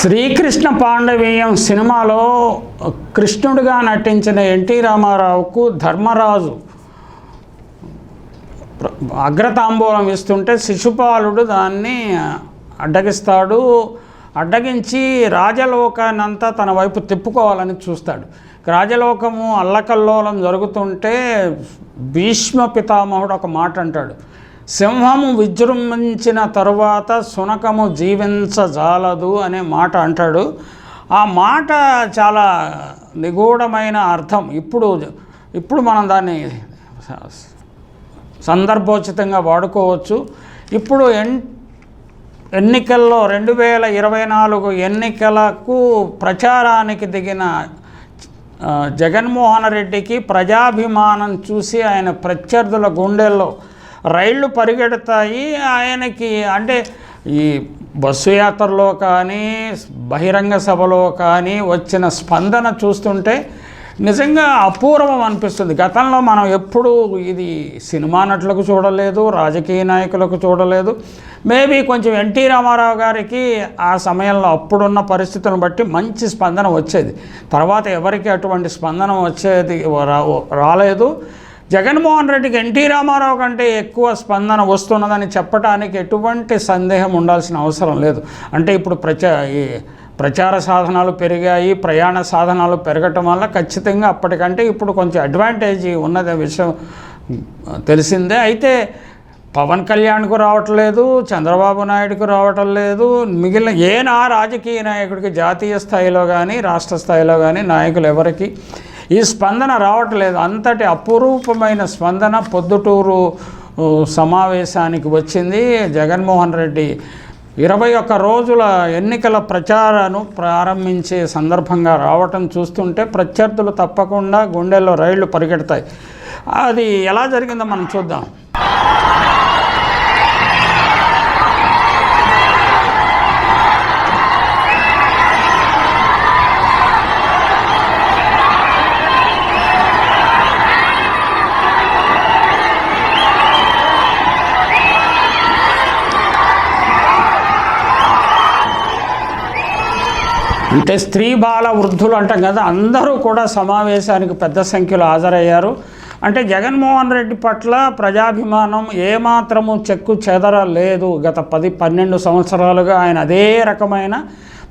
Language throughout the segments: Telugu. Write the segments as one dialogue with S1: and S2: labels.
S1: శ్రీకృష్ణ పాండవీయం సినిమాలో కృష్ణుడిగా నటించిన ఎన్టీ రామారావుకు ధర్మరాజు అగ్రతాంబూలం ఇస్తుంటే శిశుపాలుడు దాన్ని అడ్డగిస్తాడు. అడ్డగించి రాజలోకానంతా తన వైపు తిప్పుకోవాలని చూస్తాడు. రాజలోకము అల్లకల్లోలం జరుగుతుంటే భీష్మ పితామహుడు ఒక మాట అంటాడు సింహము విజృంభించిన తరువాత శునకము జీవించజాలదు అనే మాట అంటాడు. ఆ మాట చాలా నిగూఢమైన అర్థం. ఇప్పుడు ఇప్పుడు మనం దాన్ని సందర్భోచితంగా వాడుకోవచ్చు. ఇప్పుడు ఎన్ ఎన్నికల్లో రెండు వేల ఇరవై నాలుగు ఎన్నికలకు ప్రచారానికి దిగిన జగన్మోహన్ రెడ్డికి ప్రజాభిమానం చూసి ఆయన ప్రత్యర్థుల గుండెల్లో రైళ్ళు పరిగెడతాయి. ఆయనకి అంటే ఈ బస్సు యాత్రలో కానీ బహిరంగ సభలో కానీ వచ్చిన స్పందన చూస్తుంటే నిజంగా అపూర్వం అనిపిస్తుంది. గతంలో మనం ఎప్పుడూ ఇది సినిమా నటులకు చూడలేదు రాజకీయ నాయకులకు చూడలేదు. మేబీ కొంచెం ఎన్టీ రామారావు గారికి ఆ సమయంలో అప్పుడున్న పరిస్థితులను బట్టి మంచి స్పందన వచ్చేది. తర్వాత ఎవరికి అటువంటి స్పందన వచ్చేది రా- రాలేదు. జగన్మోహన్ రెడ్డికి ఎన్టీ రామారావు కంటే ఎక్కువ స్పందన వస్తున్నదని చెప్పడానికి ఎటువంటి సందేహం ఉండాల్సిన అవసరం లేదు. అంటే ఇప్పుడు ప్రచా ఈ ప్రచార సాధనాలు పెరిగాయి ప్రయాణ సాధనాలు పెరగటం వల్ల ఖచ్చితంగా అప్పటికంటే ఇప్పుడు కొంచెం అడ్వాంటేజ్ ఉన్నది విషయం తెలిసిందే. అయితే పవన్ కళ్యాణ్కు రావట్లేదు చంద్రబాబు నాయుడుకు రావటం లేదు మిగిలిన ఏ నా రాజకీయ నాయకుడికి జాతీయ స్థాయిలో కానీ రాష్ట్ర స్థాయిలో కానీ నాయకులు ఎవరికి ఈ స్పందన రావట్లేదు. అంతటి అపురూపమైన స్పందన పొద్దుటూరు సమావేశానికి వచ్చింది. జగన్మోహన్ రెడ్డి ఇరవై ఒక్క రోజుల ఎన్నికల ప్రచారాన్ని ప్రారంభించే సందర్భంగా రావటం చూస్తుంటే ప్రత్యర్థులు తప్పకుండా గుండెల్లో రైళ్ళు పరిగెడతాయి. అది ఎలా జరిగిందో మనం చూద్దాం. అంటే స్త్రీ బాల వృద్ధులు అంటాం కదా అందరూ కూడా సమావేశానికి పెద్ద సంఖ్యలో హాజరయ్యారు. అంటే జగన్మోహన్ రెడ్డి పట్ల ప్రజాభిమానం ఏమాత్రము చెక్కు చెదర లేదు. గత పది పన్నెండు సంవత్సరాలుగా ఆయన అదే రకమైన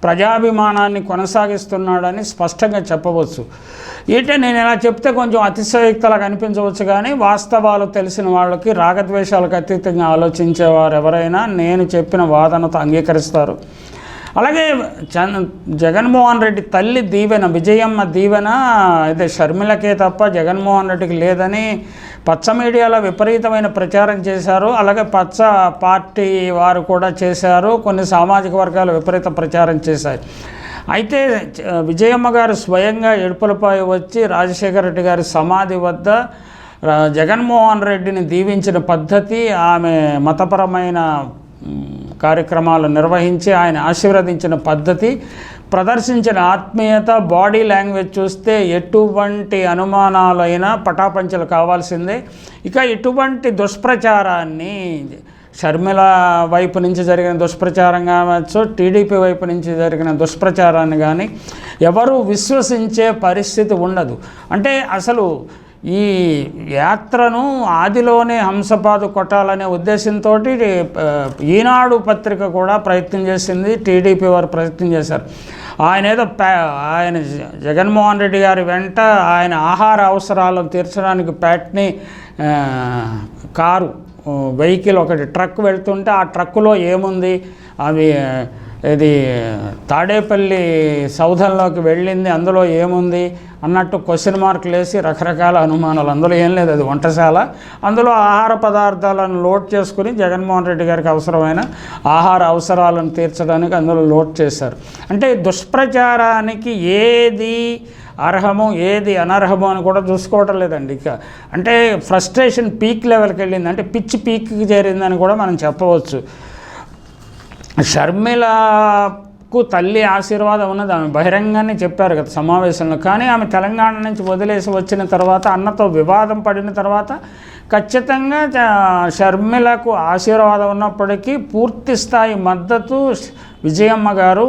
S1: ప్రజాభిమానాన్ని కొనసాగిస్తున్నాడని స్పష్టంగా చెప్పవచ్చు. ఏంటంటే నేను ఇలా చెప్తే కొంచెం అతిశయోక్తలా కనిపించవచ్చు కానీ వాస్తవాలు తెలిసిన వాళ్ళకి రాగద్వేషాలకు అతీతంగా ఆలోచించేవారు ఎవరైనా నేను చెప్పిన వాదనతో అంగీకరిస్తారు. అలాగే జన్ జగన్మోహన్ రెడ్డి తల్లి దీవెన విజయమ్మ దీవెన అయితే షర్మిలకే తప్ప జగన్మోహన్ రెడ్డికి లేదని పచ్చ మీడియాలో విపరీతమైన ప్రచారం చేశారు. అలాగే పచ్చ పార్టీ వారు కూడా చేశారు. కొన్ని సామాజిక వర్గాలు విపరీత ప్రచారం చేశాయి. అయితే విజయమ్మ గారు స్వయంగా ఎడుపులపై వచ్చి రాజశేఖర రెడ్డి గారి సమాధి వద్ద జగన్మోహన్ రెడ్డిని దీవించిన పద్ధతి ఆమె మతపరమైన కార్యక్రమాలు నిర్వహించి ఆయన ఆశీర్వదించిన పద్ధతి ప్రదర్శించిన ఆత్మీయత బాడీ లాంగ్వేజ్ చూస్తే ఎటువంటి అనుమానాలైనా పటాపంచలు కావాల్సిందే. ఇక ఇటువంటి దుష్ప్రచారాన్ని షర్మిల వైపు నుంచి జరిగిన దుష్ప్రచారం కావచ్చు టీడీపీ వైపు నుంచి జరిగిన దుష్ప్రచారాన్ని కానీ ఎవరు విశ్వసించే పరిస్థితి ఉండదు. అంటే అసలు ఈ యాత్రను ఆదిలోనే హంసపాదు కొట్టాలనే ఉద్దేశంతో ఈనాడు పత్రిక కూడా ప్రయత్నం చేసింది టీడీపీ వారు ప్రయత్నం చేశారు. ఆయన ఏదో ఆయన జగన్మోహన్ రెడ్డి గారి వెంట ఆయన ఆహార అవసరాలను తీర్చడానికి ప్యాట్ని కారు వెహికల్ ఒకటి ట్రక్ వెళ్తుంటే ఆ ట్రక్కులో ఏముంది అవి ఇది తాడేపల్లి సౌధంలోకి వెళ్ళింది అందులో ఏముంది అన్నట్టు క్వశ్చన్ మార్కులు వేసి రకరకాల అనుమానాలు. అందులో ఏం లేదు అది వంటశాల. అందులో ఆహార పదార్థాలను లోడ్ చేసుకుని జగన్మోహన్ రెడ్డి గారికి అవసరమైన ఆహార అవసరాలను తీర్చడానికి అందులో లోడ్ చేశారు. అంటే దుష్ప్రచారానికి ఏది అర్హము ఏది అనర్హము అని కూడా చూసుకోవటం లేదండి. ఇక అంటే ఫ్రస్ట్రేషన్ పీక్ లెవెల్కి వెళ్ళింది. అంటే పిచ్చి పీక్కి చేరిందని కూడా మనం చెప్పవచ్చు. షర్మిలకు తల్లి ఆశీర్వాదం ఉన్నది. ఆమె బహిరంగానే చెప్పారు కదా సమావేశంలో. కానీ ఆమె తెలంగాణ నుంచి వదిలేసి వచ్చిన తర్వాత అన్నతో వివాదం పడిన తర్వాత ఖచ్చితంగా షర్మిలకు ఆశీర్వాదం ఉన్నప్పటికీ పూర్తి స్థాయి మద్దతు విజయమ్మ గారు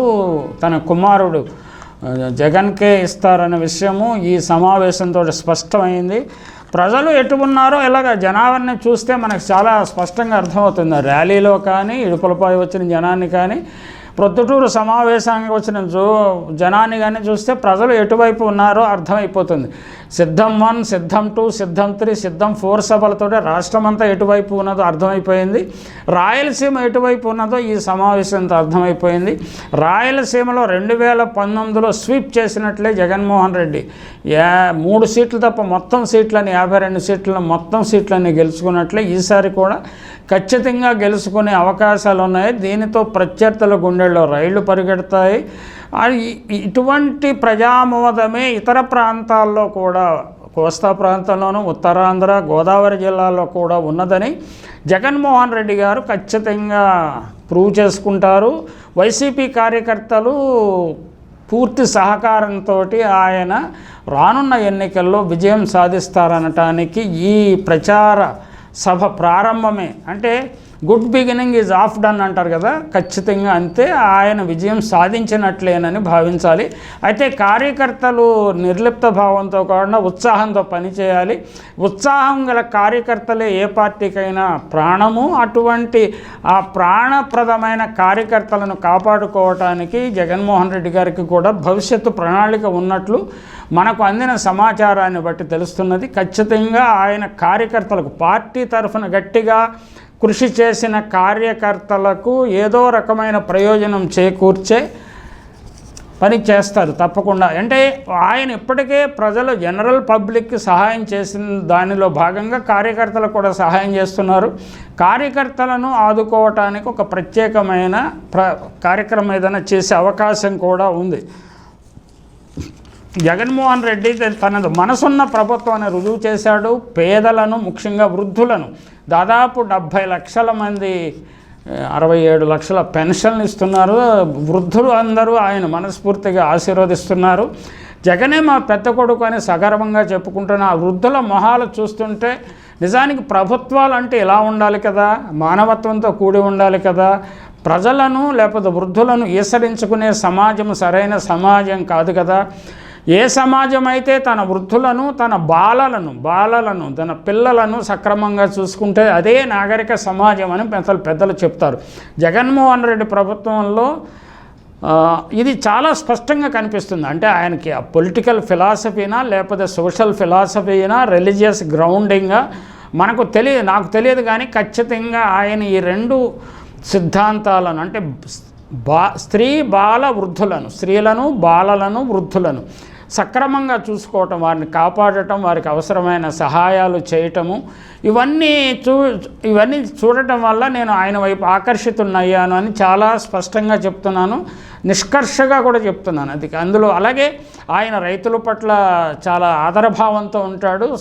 S1: తన కుమారుడు జగన్కే ఇస్తారనే విషయము ఈ సమావేశంతో స్పష్టమైంది. ప్రజలు ఎటు ఉన్నారో ఇలాగ జనాన్ని చూస్తే మనకు చాలా స్పష్టంగా అర్థమవుతుంది. ర్యాలీలో కానీ ఇడుపులపై వచ్చిన జనాన్ని కానీ ప్రొద్దుటూరు సమావేశానికి వచ్చిన జో జనాన్ని కానీ చూస్తే ప్రజలు ఎటువైపు ఉన్నారో అర్థమైపోతుంది. సిద్ధం వన్ సిద్ధం టూ సిద్ధం త్రీ సిద్ధం ఫోర్ సభలతో రాష్ట్రం అంతా ఎటువైపు ఉన్నదో అర్థమైపోయింది. రాయలసీమ ఎటువైపు ఉన్నదో ఈ సమావేశంతో అర్థమైపోయింది. రాయలసీమలో రెండు వేల పంతొమ్మిదిలో స్వీప్ చేసినట్లే జగన్మోహన్ రెడ్డి. యా మూడు సీట్లు తప్ప మొత్తం సీట్లని యాభై రెండు సీట్లను మొత్తం సీట్లని గెలుచుకున్నట్లే ఈసారి కూడా ఖచ్చితంగా గెలుచుకునే అవకాశాలు ఉన్నాయి దీనితో ప్రత్యర్థుల గుండెల్లో రైళ్ళు పరిగెడతాయి. ఇటువంటి ప్రజామోదమే ఇతర ప్రాంతాల్లో కూడా కోస్తా ప్రాంతంలోనూ ఉత్తరాంధ్ర గోదావరి జిల్లాలో కూడా ఉన్నదని జగన్మోహన్ రెడ్డి గారు ఖచ్చితంగా ప్రూవ్ చేసుకుంటారు. వైసీపీ కార్యకర్తలు పూర్తి సహకారంతో ఆయన రానున్న ఎన్నికల్లో విజయం సాధిస్తారనటానికి ఈ ప్రచార సభ ప్రారంభమే. అంటే good beginning is half done అంటారు కదా? ఖచ్చితంగా అంతే. ఆయన విజయం సాధించినట్లేనని భావించాలి. అయితే కార్యకర్తలు నిర్లిప్త భావంతో కాకుండా ఉత్సాహంతో పనిచేయాలి. ఉత్సాహం గల కార్యకర్తలే ఏ పార్టీకైనా ప్రాణము. అటువంటి ఆ ప్రాణప్రదమైన కార్యకర్తలను కాపాడుకోవటానికి జగన్మోహన్ రెడ్డి గారికి కూడా భవిష్యత్తు ప్రణాళిక ఉన్నట్లు మనకు అందిన సమాచారాన్ని బట్టి తెలుస్తున్నది. ఖచ్చితంగా ఆయన కార్యకర్తలకు పార్టీ తరఫున గట్టిగా కృషి చేసిన కార్యకర్తలకు ఏదో రకమైన ప్రయోజనం చేకూర్చే పని చేస్తారు తప్పకుండా. అంటే ఆయన ఇప్పటికే ప్రజలు జనరల్ పబ్లిక్కి సహాయం చేసిన దానిలో భాగంగా కార్యకర్తలకు కూడా సహాయం చేస్తున్నారు. కార్యకర్తలను ఆదుకోవటానికి ఒక ప్రత్యేకమైన ప్ర కార్యక్రమం ఏదైనా చేసే అవకాశం కూడా ఉంది. జగన్మోహన్ రెడ్డి తనది మనసున్న ప్రభుత్వాన్ని రుజువు చేశాడు. పేదలను ముఖ్యంగా వృద్ధులను దాదాపు డెబ్భై లక్షల మంది అరవై ఏడు లక్షల పెన్షన్లు ఇస్తున్నారు. వృద్ధులు అందరూ ఆయన మనస్ఫూర్తిగా ఆశీర్వదిస్తున్నారు. జగనే మా పెద్ద కొడుకు అని సగర్వంగా చెప్పుకుంటున్న ఆ వృద్ధుల మొహాలు చూస్తుంటే నిజానికి ప్రభుత్వాలు అంటే ఇలా ఉండాలి కదా మానవత్వంతో కూడి ఉండాలి కదా. ప్రజలను లేకపోతే వృద్ధులను ఈసరించుకునే సమాజం సరైన సమాజం కాదు కదా. ఏ సమాజం అయితే తన వృద్ధులను తన బాలలను బాలలను తన పిల్లలను సక్రమంగా చూసుకుంటే అదే నాగరిక సమాజం అని పెద్దలు పెద్దలు చెప్తారు. జగన్మోహన్ రెడ్డి ప్రభుత్వంలో ఇది చాలా స్పష్టంగా కనిపిస్తుంది. అంటే ఆయనకి ఆ పొలిటికల్ ఫిలాసఫీనా లేకపోతే సోషల్ ఫిలాసఫీనా రిలీజియస్ గ్రౌండింగా మనకు తెలియదు నాకు తెలియదు కానీ ఖచ్చితంగా ఆయన ఈ రెండు సిద్ధాంతాలను అంటే బా స్త్రీ బాల వృద్ధులను స్త్రీలను బాలలను వృద్ధులను సక్రమంగా చూసుకోవటం వారిని కాపాడటం వారికి అవసరమైన సహాయాలు చేయటము ఇవన్నీ చూ ఇవన్నీ చూడటం వల్ల నేను ఆయన వైపు ఆకర్షితున్నయ్యాను అని చాలా స్పష్టంగా చెప్తున్నాను. నిష్కర్షగా కూడా చెప్తున్నాను. అది అందులో అలాగే ఆయన రైతుల పట్ల చాలా ఆదరభావంతో ఉంటాడు.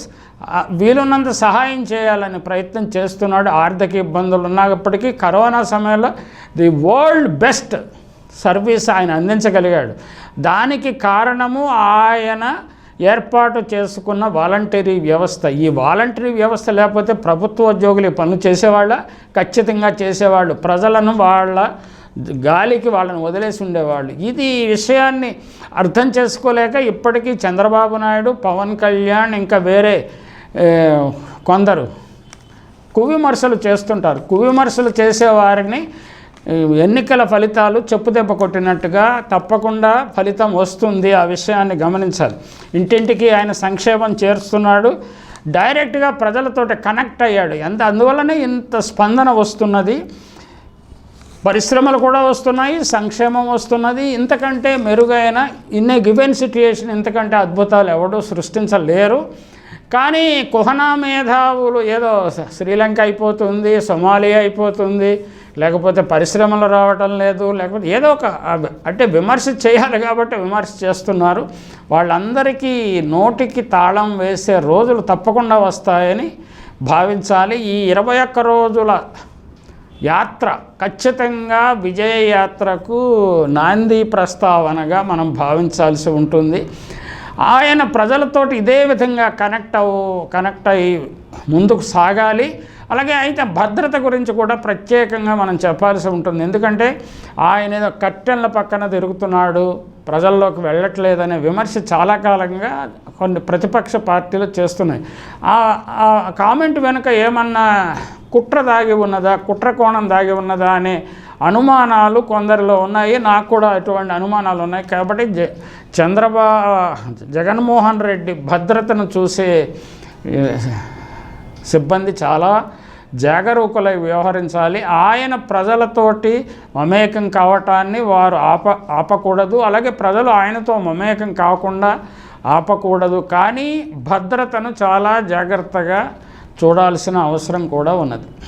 S1: వీలున్నంత సహాయం చేయాలని ప్రయత్నం చేస్తున్నాడు. ఆర్థిక ఇబ్బందులు ఉన్నప్పటికీ కరోనా సమయంలో ది వరల్డ్ బెస్ట్ సర్వీస్ ఆయన అందించగలిగాడు. దానికి కారణము ఆయన ఏర్పాటు చేసుకున్న వాలంటరీ వ్యవస్థ. ఈ వాలంటరీ వ్యవస్థ లేకపోతే ప్రభుత్వ ఉద్యోగులు పనులు చేసేవాళ్ళ? ఖచ్చితంగా చేసేవాళ్ళు. ప్రజలను వాళ్ళ గాలికి వాళ్ళని వదిలేసి ఉండేవాళ్ళు. ఇది విషయాన్ని అర్థం చేసుకోలేక ఇప్పటికీ చంద్రబాబు నాయుడు పవన్ కళ్యాణ్ ఇంకా వేరే కొందరు కువిమర్శలు చేస్తుంటారు. కువిమర్శలు చేసేవారిని ఎన్నికల ఫలితాలు చెప్పుదెబ్బ కొట్టినట్టుగా తప్పకుండా ఫలితం వస్తుంది ఆ విషయాన్ని గమనించాలి. ఇంటింటికి ఆయన సంక్షేమం చేరుస్తున్నాడు. డైరెక్ట్గా ప్రజలతోటి కనెక్ట్ అయ్యాడు. ఎంత అందువల్లనే ఇంత స్పందన వస్తున్నది? పరిశ్రమలు కూడా వస్తున్నాయి సంక్షేమం వస్తున్నది. ఇంతకంటే మెరుగైన ఇన్ ఏ గివెన్ సిట్యుయేషన్ ఇంతకంటే అద్భుతాలు ఎవడూ సృష్టించలేరు. కానీ కుహనా మేధావులు ఏదో శ్రీలంక అయిపోతుంది సొమాలియా అయిపోతుంది లేకపోతే పరిశ్రమలు రావటం లేదు లేకపోతే ఏదో ఒక అంటే విమర్శ చేయాలి కాబట్టి విమర్శ చేస్తున్నారు. వాళ్ళందరికీ నోటికి తాళం వేసే రోజులు తప్పకుండా వస్తాయని భావించాలి. ఈ ఇరవై ఒక్క రోజుల యాత్ర ఖచ్చితంగా విజయ యాత్రకు నాంది ప్రస్తావనగా మనం భావించాల్సి ఉంటుంది. ఆయన ప్రజలతోటి ఇదే విధంగా కనెక్ట్ అవు కనెక్ట్ అయ్యి ముందుకు సాగాలి. అలాగే అయితే భద్రత గురించి కూడా ప్రత్యేకంగా మనం చెప్పాల్సి ఉంటుంది. ఎందుకంటే ఆయన ఏదో కట్టెన్ల పక్కన తిరుగుతున్నాడు ప్రజల్లోకి వెళ్ళట్లేదనే విమర్శ చాలా కాలంగా కొన్ని ప్రతిపక్ష పార్టీలు చేస్తున్నాయి. ఆ కామెంట్ వెనుక ఏమన్నా కుట్ర దాగి ఉన్నదా కుట్ర కోణం దాగి ఉన్నదా అనే అనుమానాలు కొందరిలో ఉన్నాయి. నాకు కూడా అటువంటి అనుమానాలు ఉన్నాయి. కాబట్టి జ చంద్రబా జగన్మోహన్ రెడ్డి భద్రతను చూసే సిబ్బంది చాలా జాగరూకులై వ్యవహరించాలి. ఆయన ప్రజలతోటి మమేకం కావటాన్ని వారు ఆప ఆపకూడదు. అలాగే ప్రజలు ఆయనతో మమేకం కాకుండా ఆపకూడదు. కానీ భద్రతను చాలా జాగ్రత్తగా చూడాల్సిన అవసరం కూడా ఉన్నది.